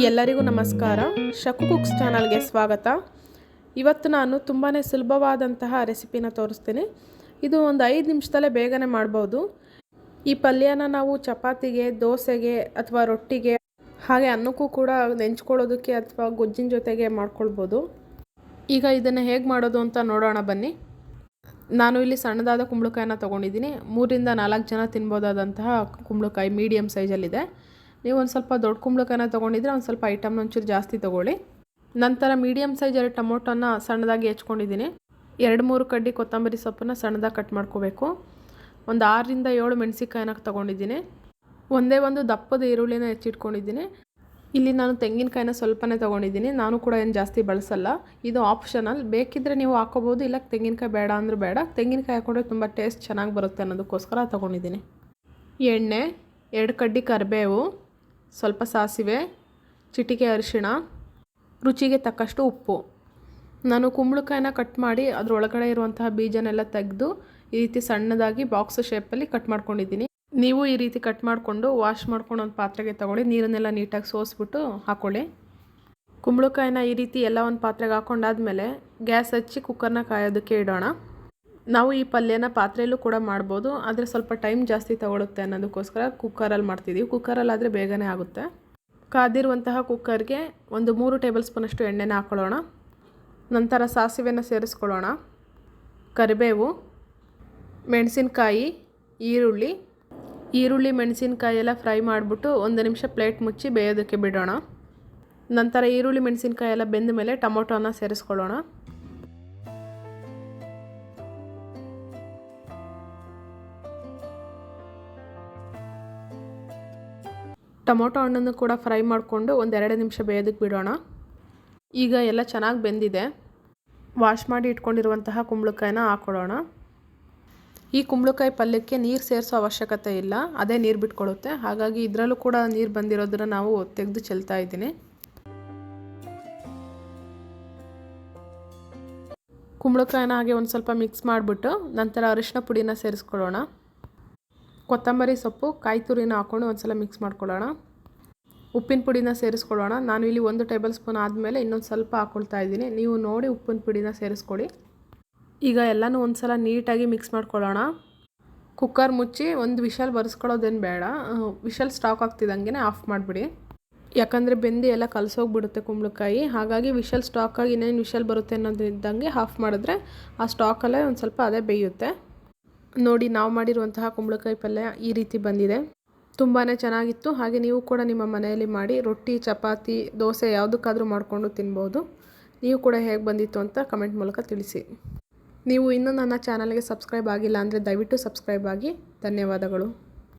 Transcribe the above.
ಎಲ್ಲರಿಗೂ ನಮಸ್ಕಾರ. ಶಕು ಕುಕ್ಸ್ ಚಾನಲ್ಗೆ ಸ್ವಾಗತ. ಇವತ್ತು ನಾನು ತುಂಬಾ ಸುಲಭವಾದಂತಹ ರೆಸಿಪಿನ ತೋರಿಸ್ತೀನಿ. ಇದು ಒಂದು ಐದು ನಿಮಿಷದಲ್ಲೇ ಬೇಗನೆ ಮಾಡ್ಬೋದು. ಈ ಪಲ್ಯನ ನಾವು ಚಪಾತಿಗೆ, ದೋಸೆಗೆ ಅಥವಾ ರೊಟ್ಟಿಗೆ, ಹಾಗೆ ಅನ್ನಕ್ಕೂ ಕೂಡ ನೆಂಚ್ಕೊಳ್ಳೋದಕ್ಕೆ ಅಥವಾ ಗೊಜ್ಜಿನ ಜೊತೆಗೆ ಮಾಡ್ಕೊಳ್ಬೋದು. ಈಗ ಇದನ್ನು ಹೇಗೆ ಮಾಡೋದು ಅಂತ ನೋಡೋಣ ಬನ್ನಿ. ನಾನು ಇಲ್ಲಿ ಸಣ್ಣದಾದ ಕುಂಬಳಕಾಯಿನ ತೊಗೊಂಡಿದ್ದೀನಿ. ಮೂರಿಂದ ನಾಲ್ಕು ಜನ ತಿನ್ಬೋದಾದಂತಹ ಕುಂಬಳಕಾಯಿ ಮೀಡಿಯಮ್ ಸೈಜಲ್ಲಿದೆ. ನೀವು ಒಂದು ಸ್ವಲ್ಪ ದೊಡ್ಡ ಕುಂಬಳಕಾಯನ್ನ ತೊಗೊಂಡಿದ್ರೆ ಒಂದು ಸ್ವಲ್ಪ ಐಟಮ್ನ ಒಂಚೂರು ಜಾಸ್ತಿ ತೊಗೊಳ್ಳಿ. ನಂತರ ಮೀಡಿಯಮ್ ಸೈಜ್ ಎರಡು ಟೊಮೊಟೊನ ಸಣ್ಣದಾಗಿ ಹೆಚ್ಕೊಂಡಿದ್ದೀನಿ. ಎರಡು ಮೂರು ಕಡ್ಡಿ ಕೊತ್ತಂಬರಿ ಸೊಪ್ಪನ್ನ ಸಣ್ಣದಾಗಿ ಕಟ್ ಮಾಡ್ಕೋಬೇಕು. ಒಂದು ಆರರಿಂದ ಏಳು ಮೆಣಸಿಕಾಯಿನ ತೊಗೊಂಡಿದ್ದೀನಿ. ಒಂದೇ ಒಂದು ದಪ್ಪದ ಈರುಳ್ಳಿನ ಹೆಚ್ಚಿಟ್ಕೊಂಡಿದ್ದೀನಿ. ಇಲ್ಲಿ ನಾನು ತೆಂಗಿನಕಾಯಿನ ಸ್ವಲ್ಪನೇ ತೊಗೊಂಡಿದ್ದೀನಿ. ನಾನು ಕೂಡ ಏನು ಜಾಸ್ತಿ ಬಳಸಲ್ಲ. ಇದು ಆಪ್ಷನಲ್ ಬೇಕಿದ್ದರೆ ನೀವು ಹಾಕೋಬೋದು ಇಲ್ಲ ತೆಂಗಿನಕಾಯಿ ಬೇಡ ಅಂದರೂ ಬೇಡ. ತೆಂಗಿನಕಾಯಿ ಹಾಕೊಂಡ್ರೆ ತುಂಬ ಟೇಸ್ಟ್ ಚೆನ್ನಾಗಿ ಬರುತ್ತೆ ಅನ್ನೋದಕ್ಕೋಸ್ಕರ ತೊಗೊಂಡಿದ್ದೀನಿ. ಎಣ್ಣೆ, ಎರಡು ಕಡ್ಡಿ ಕರಿಬೇವು ಸ್ವಲ್ಪ ಸಾಸಿವೆ, ಚಿಟಿಕೆ ಅರಿಶಿಣ, ರುಚಿಗೆ ತಕ್ಕಷ್ಟು ಉಪ್ಪು. ನಾನು ಕುಂಬಳಕಾಯಿನ ಕಟ್ ಮಾಡಿ ಅದರೊಳಗಡೆ ಇರುವಂತಹ ಬೀಜನೆಲ್ಲ ತೆಗೆದು ಈ ರೀತಿ ಸಣ್ಣದಾಗಿ ಬಾಕ್ಸ್ ಶೇಪಲ್ಲಿ ಕಟ್ ಮಾಡ್ಕೊಂಡಿದ್ದೀನಿ. ನೀವು ಈ ರೀತಿ ಕಟ್ ಮಾಡಿಕೊಂಡು ವಾಶ್ ಮಾಡ್ಕೊಂಡು ಒಂದು ಪಾತ್ರೆಗೆ ತಗೊಳ್ಳಿ. ನೀರನ್ನೆಲ್ಲ ನೀಟಾಗಿ ಸೋಸ್ಬಿಟ್ಟು ಹಾಕ್ಕೊಳ್ಳಿ ಕುಂಬಳಕಾಯಿನ ಈ ರೀತಿ ಎಲ್ಲ ಒಂದು ಪಾತ್ರೆಗೆ ಹಾಕೊಂಡಾದ್ಮೇಲೆ ಗ್ಯಾಸ್ ಹಚ್ಚಿ ಕುಕ್ಕರ್ನ ಕಾಯೋದಕ್ಕೆ ಇಡೋಣ. ನಾವು ಈ ಪಲ್ಯನ ಪಾತ್ರೆಯಲ್ಲೂ ಕೂಡ ಮಾಡ್ಬೋದು, ಆದರೆ ಸ್ವಲ್ಪ ಟೈಮ್ ಜಾಸ್ತಿ ತಗೊಳುತ್ತೆ ಅನ್ನೋದಕ್ಕೋಸ್ಕರ ಕುಕ್ಕರಲ್ಲಿ ಮಾಡ್ತಿದ್ದೀವಿ ಕುಕ್ಕರಲ್ಲಿ ಆದರೆ ಬೇಗನೆ ಆಗುತ್ತೆ. ಕಾದಿರುವಂತಹ ಕುಕ್ಕರ್ಗೆ ಒಂದು ಮೂರು ಟೇಬಲ್ ಸ್ಪೂನಷ್ಟು ಎಣ್ಣೆನ ಹಾಕ್ಕೊಳ್ಳೋಣ ನಂತರ ಸಾಸಿವೆನ ಸೇರಿಸ್ಕೊಳ್ಳೋಣ. ಕರಿಬೇವು, ಮೆಣಸಿನ್ಕಾಯಿ, ಈರುಳ್ಳಿ. ಈರುಳ್ಳಿ, ಮೆಣಸಿನ್ಕಾಯಿ ಎಲ್ಲ ಫ್ರೈ ಮಾಡಿಬಿಟ್ಟು ಒಂದು ನಿಮಿಷ ಪ್ಲೇಟ್ ಮುಚ್ಚಿ ಬೇಯೋದಕ್ಕೆ ಬಿಡೋಣ. ನಂತರ ಈರುಳ್ಳಿ, ಮೆಣಸಿನ್ಕಾಯಿ ಎಲ್ಲ ಬೆಂದ ಮೇಲೆ ಟೊಮೊಟೊನ ಸೇರಿಸ್ಕೊಳ್ಳೋಣ. ಟೊಮೊಟೊ ಹಣ್ಣನ್ನು ಕೂಡ ಫ್ರೈ ಮಾಡಿಕೊಂಡು ಒಂದೆರಡು ನಿಮಿಷ ಬೇಯೋದಕ್ಕೆ ಬಿಡೋಣ. ಈಗ ಎಲ್ಲ ಚೆನ್ನಾಗಿ ಬೆಂದಿದೆ. ವಾಶ್ ಮಾಡಿ ಇಟ್ಕೊಂಡಿರುವಂತಹ ಕುಂಬಳಕಾಯಿನ ಹಾಕ್ಕೊಡೋಣ ಈ ಕುಂಬಳಕಾಯಿ ಪಲ್ಯಕ್ಕೆ ನೀರು ಸೇರಿಸೋ ಅವಶ್ಯಕತೆ ಇಲ್ಲ, ಅದೇ ನೀರು ಬಿಟ್ಕೊಳ್ಳುತ್ತೆ ಹಾಗಾಗಿ ಇದರಲ್ಲೂ ಕೂಡ ನೀರು ಬಂದಿರೋದನ್ನು ನಾವು ತೆಗೆದು ಚೆಲ್ತಾ ಇದ್ದೀನಿ. ಕುಂಬಳಕಾಯಿನ ಹಾಗೆ ಒಂದು ಸ್ವಲ್ಪ ಮಿಕ್ಸ್ ಮಾಡಿಬಿಟ್ಟು ನಂತರ ಅರಿಶಿನ ಪುಡಿನ ಸೇರಿಸ್ಕೊಳ್ಳೋಣ. ಕೊತ್ತಂಬರಿ ಸೊಪ್ಪು ಕಾಯಿ ತುರಿನ ಹಾಕ್ಕೊಂಡು ಒಂದು ಸಲ ಮಿಕ್ಸ್ ಮಾಡ್ಕೊಳ್ಳೋಣ. ಉಪ್ಪಿನ ಪುಡಿನ ಸೇರಿಸ್ಕೊಳ್ಳೋಣ. ನಾನು ಇಲ್ಲಿ ಒಂದು ಟೇಬಲ್ ಸ್ಪೂನ್ ಆದಮೇಲೆ ಇನ್ನೊಂದು ಸ್ವಲ್ಪ ಹಾಕ್ಕೊಳ್ತಾ ಇದ್ದೀನಿ. ನೀವು ನೋಡಿ ಉಪ್ಪಿನ ಪುಡಿನ ಸೇರಿಸ್ಕೊಳ್ಳಿ. ಈಗ ಎಲ್ಲನೂ ಒಂದು ಸಲ ನೀಟಾಗಿ ಮಿಕ್ಸ್ ಮಾಡ್ಕೊಳ್ಳೋಣ. ಕುಕ್ಕರ್ ಮುಚ್ಚಿ ಒಂದು ವಿಷಲ್ ಬರೆಸ್ಕೊಳ್ಳೋದೇನು ಬೇಡ. ವಿಷಲ್ ಸ್ಟಾಕ್ ಆಗ್ತಿದ್ದಂಗೆ ಆಫ್ ಮಾಡಿಬಿಡಿ. ಯಾಕಂದರೆ ಬೆಂದಿ ಎಲ್ಲ ಕಲಸೋಗ್ಬಿಡುತ್ತೆ ಕುಂಬಳಕಾಯಿ. ಹಾಗಾಗಿ ವಿಷಲ್ ಸ್ಟಾಕಾಗಿ ಇನ್ನೇನು ವಿಷಲ್ ಬರುತ್ತೆ ಅನ್ನೋದಿದ್ದಂಗೆ ಆಫ್ ಮಾಡಿದ್ರೆ ಆ ಸ್ಟಾಕಲ್ಲೇ ಒಂದು ಸ್ವಲ್ಪ ಅದೇ ಬೇಯುತ್ತೆ. ನೋಡಿ ನಾವು ಮಾಡಿರುವಂತಹ ಕುಂಬಳಕಾಯಿ ಪಲ್ಯ ಈ ರೀತಿ ಬಂದಿದೆ. ತುಂಬಾ ಚೆನ್ನಾಗಿತ್ತು. ಹಾಗೆ ನೀವು ಕೂಡ ನಿಮ್ಮ ಮನೆಯಲ್ಲಿ ಮಾಡಿ ರೊಟ್ಟಿ, ಚಪಾತಿ, ದೋಸೆ ಯಾವುದಕ್ಕಾದರೂ ಮಾಡಿಕೊಂಡು ತಿನ್ಬೋದು. ನೀವು ಕೂಡ ಹೇಗೆ ಬಂದಿತ್ತು ಅಂತ ಕಮೆಂಟ್ ಮೂಲಕ ತಿಳಿಸಿ. ನೀವು ಇನ್ನೂ ನನ್ನ ಚಾನಲ್ಗೆ ಸಬ್ಸ್ಕ್ರೈಬ್ ಆಗಿಲ್ಲ ಅಂದರೆ ದಯವಿಟ್ಟು ಸಬ್ಸ್ಕ್ರೈಬ್ ಆಗಿ. ಧನ್ಯವಾದಗಳು.